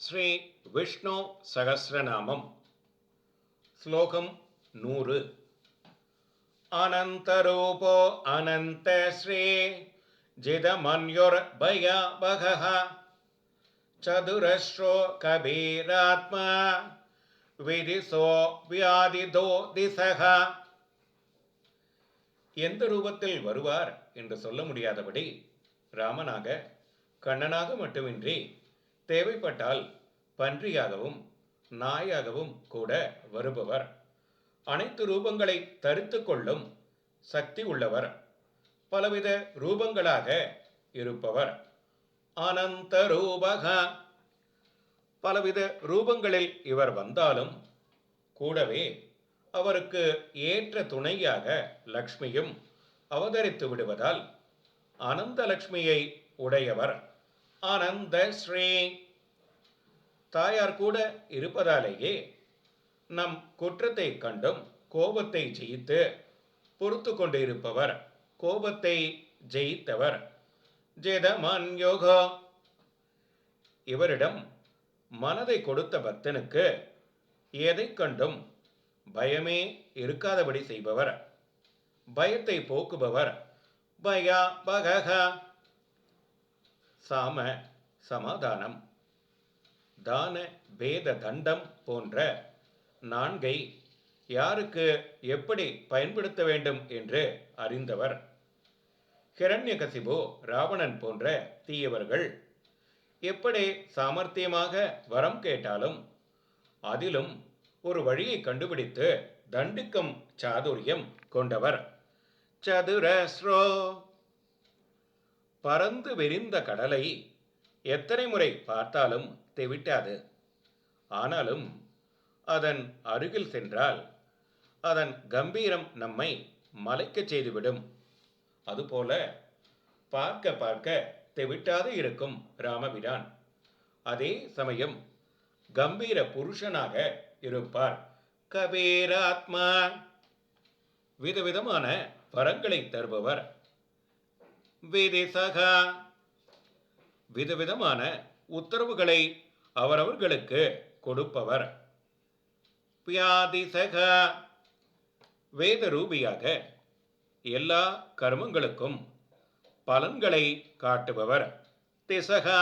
ஸ்ரீ விஷ்ணு சகசிரநாமம் ஸ்லோகம் நூறு. அனந்தரூபோ அனந்த ஸ்ரீ ஜிதமன்யுர்பயாபகः சதுரஸ்ரோ கபீராத்மா விதிசோ வியாதிதோ திசகா. எந்த ரூபத்தில் வருவார் என்று சொல்ல முடியாதபடி ராமனாக கண்ணனாக மட்டுமின்றி தேவைப்பட்டால் பன்றியாகவும் நாயாகவும் கூட வருபவர். அனைத்து ரூபங்களை தருத்து கொள்ளும் சக்தி உள்ளவர். பலவித ரூபங்களாக இருப்பவர். அனந்த ரூபக. பலவித ரூபங்களில் இவர் வந்தாலும் கூடவே அவருக்கு ஏற்ற துணையாக லக்ஷ்மியும் அவதரித்து விடுவதால் அனந்த லக்ஷ்மியை உடையவர். அனந்த ஸ்ரீ தாயார் கூட இருப்பதாலேயே நம் குற்றத்தை கண்டும் கோபத்தை ஜெயித்து பொறுத்து கொண்டிருப்பவர் கோபத்தை ஜெயித்தவர். ஜெதமான் யோகா. இவரிடம் மனதை கொடுத்த பக்தனுக்கு எதைக் கண்டும் பயமே இருக்காதபடி செய்பவர். பயத்தை போக்குபவர். பயா பகஹ. சாம சமாதானம். தான பேத தண்டம் போன்ற நான்கை யாருக்கு எப்படி பயன்படுத்த வேண்டும் என்று அறிந்தவர். ஹிரண்யகசிபு ராவணன் போன்ற தீயவர்கள் எப்படி சாமர்த்தியமாக வரம் கேட்டாலும் அதிலும் ஒரு வழியை கண்டுபிடித்து தண்டிக்கும் சாதுரியம் கொண்டவர். சதுரஸ்ரோ பறந்து விரிந்த கடலை எத்தனை முறை பார்த்தாலும் தெவிட்டாது. ஆனாலும் அதன் அருகில் சென்றால் அதன் கம்பீரம் நம்மை மலைக்கச் செய்துவிடும். அதுபோல பார்க்க பார்க்க தெவிட்டாது இருக்கும் ராமபிரான். அதே சமயம் கம்பீர புருஷனாக இருப்பார் கபீராத்மா. விதவிதமான வரங்களை தருபவர். விதிசகா விதவிதமான உத்தரவுகளை அவரவர்களுக்கு கொடுப்பவர். பியாதிசகா வேதரூபியாக எல்லா கர்மங்களுக்கும் பலன்களை காட்டுபவர். திசகா